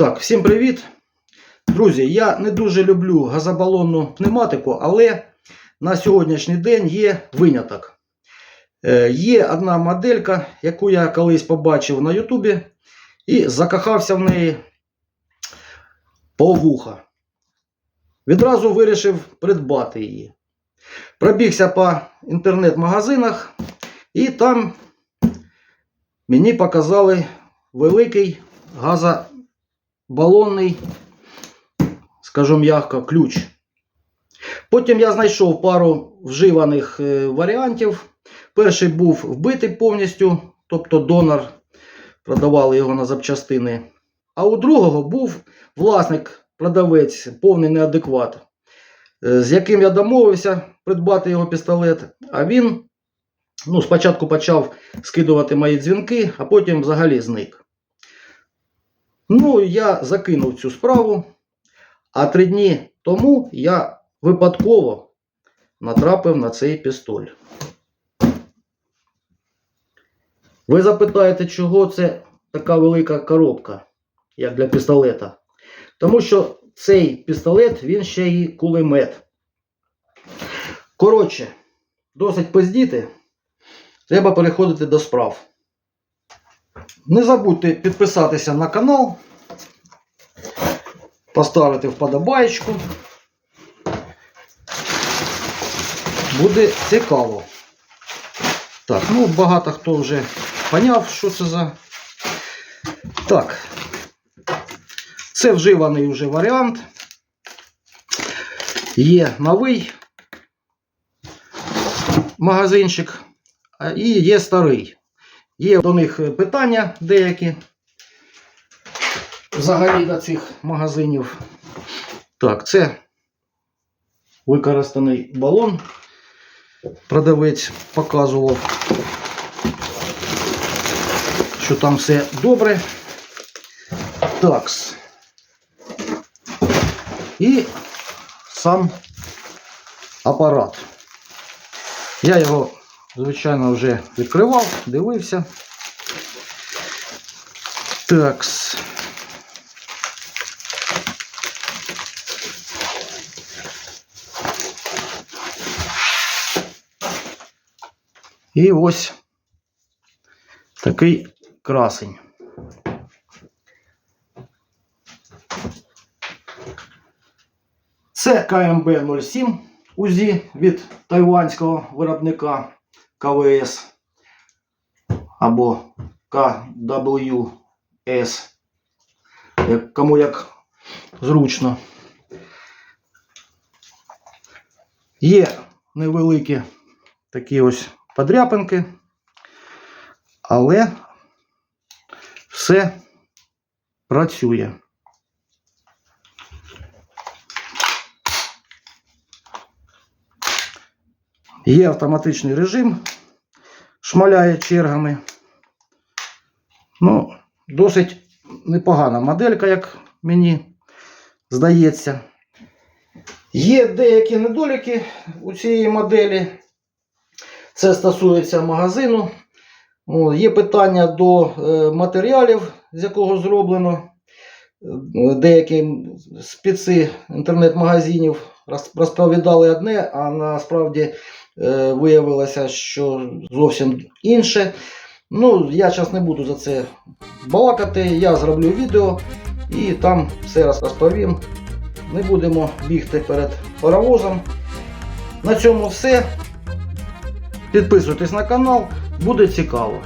Так, всім привіт. Друзі, я не дуже люблю газобалонну пневматику, але на сьогоднішній день є виняток. Е, Є одна моделька, яку я колись побачив на Ютубі і закохався в неї по вуха. Відразу вирішив придбати її. Пробігся по інтернет-магазинах, і там мені показали великий газобалонний, скажу м'яко, ключ. Потім я знайшов пару вживаних е, варіантів. Перший був вбитий повністю, тобто донор, продавали його на запчастини. А у другого був власник, продавець, повний неадекват, е, з яким я домовився придбати його пістолет. А він ну, спочатку почав скидувати мої дзвінки, а потім взагалі зник. Ну, я закинув цю справу, а три дні тому я випадково натрапив на цей пістоль. Ви запитаєте, чого це така велика коробка, як для пістолета? Тому що цей пістолет, він ще й кулемет. Коротше, досить поздіти. Треба переходити до справ. Не забудьте підписатися на канал, поставити вподобайку. Буде цікаво. Так, ну багато хто вже поняв, що це за. Так. Це вживаний вже варіант. Є новий магазинчик, і є старий. Є до них питання деякі. Взагалі до цих магазинів. Так, це використаний балон. Продавець показував, що там все добре. Такс. І сам апарат. Я його, звичайно, вже відкривав, дивився. Такс. І ось такий красень. Це КМБ 07 УЗІ від тайванського виробника КВС або КВС. Кому як зручно. Є невеликі такі ось подряпинки, але все працює. Є автоматичний режим, шмаляє чергами. Ну, досить непогана моделька, як мені здається. Є деякі недоліки у цієї моделі. Це стосується магазину. Є питання до е, матеріалів, з якого зроблено. Е, Деякі спеці інтернет-магазинів розповідали одне, а насправді е, виявилося, що зовсім інше. Ну, я зараз не буду за це балакати. Я зроблю відео і там все розповім. Не будемо бігти перед паровозом. На цьому все. Підписуйтесь на канал, буде цікаво.